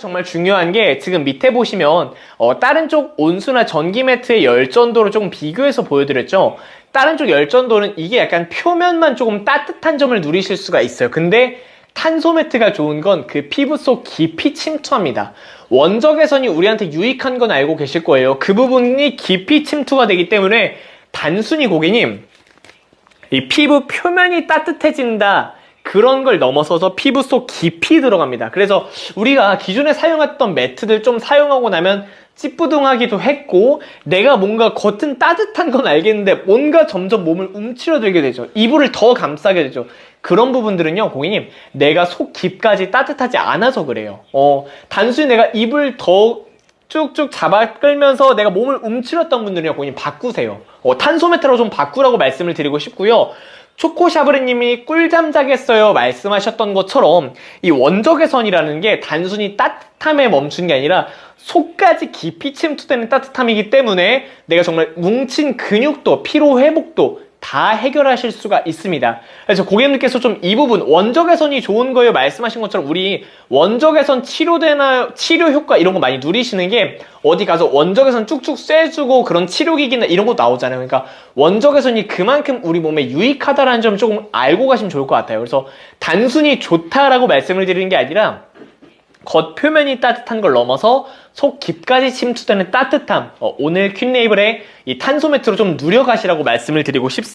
정말 중요한 게 지금 밑에 보시면 어, 다른 쪽 온수나 전기 매트의 열전도를 조금 비교해서 보여드렸죠. 다른 쪽 열전도는 이게 약간 표면만 조금 따뜻한 점을 누리실 수가 있어요. 근데 탄소 매트가 좋은 건 그 피부 속 깊이 침투합니다. 원적 개선이 우리한테 유익한 건 알고 계실 거예요. 그 부분이 깊이 침투가 되기 때문에 단순히 고객님 이 피부 표면이 따뜻해진다. 그런 걸 넘어서서 피부 속 깊이 들어갑니다. 그래서 우리가 기존에 사용했던 매트들 좀 사용하고 나면 찌뿌둥하기도 했고 내가 뭔가 겉은 따뜻한 건 알겠는데 뭔가 점점 몸을 움츠러들게 되죠. 이불을 더 감싸게 되죠. 그런 부분들은요, 고객님, 내가 속 깊까지 따뜻하지 않아서 그래요. 어, 단순히 내가 이불 더 쭉쭉 잡아 끌면서 내가 몸을 움츠렸던 분들은요, 고객님 바꾸세요. 어, 탄소 메타로 좀 바꾸라고 말씀을 드리고 싶고요. 초코샤브르님이 꿀잠 자겠어요 말씀하셨던 것처럼 이 원적외선이라는 게 단순히 따뜻함에 멈춘 게 아니라 속까지 깊이 침투되는 따뜻함이기 때문에 내가 정말 뭉친 근육도 피로 회복도 다 해결하실 수가 있습니다. 그래서 고객님께서 좀 이 부분 원적외선이 좋은 거예요 말씀하신 것처럼 우리 원적외선 치료되나 치료 효과 이런 거 많이 누리시는 게 어디 가서 원적외선 쭉쭉 쐬주고 그런 치료기기나 이런 거 나오잖아요. 그러니까 원적외선이 그만큼 우리 몸에 유익하다라는 점 조금 알고 가시면 좋을 것 같아요. 그래서 단순히 좋다라고 말씀을 드리는 게 아니라 겉 표면이 따뜻한 걸 넘어서 속 깊까지 침투되는 따뜻함. 어, 오늘 퀸레이블의 이 탄소 매트로 좀 누려가시라고 말씀을 드리고 싶습니다.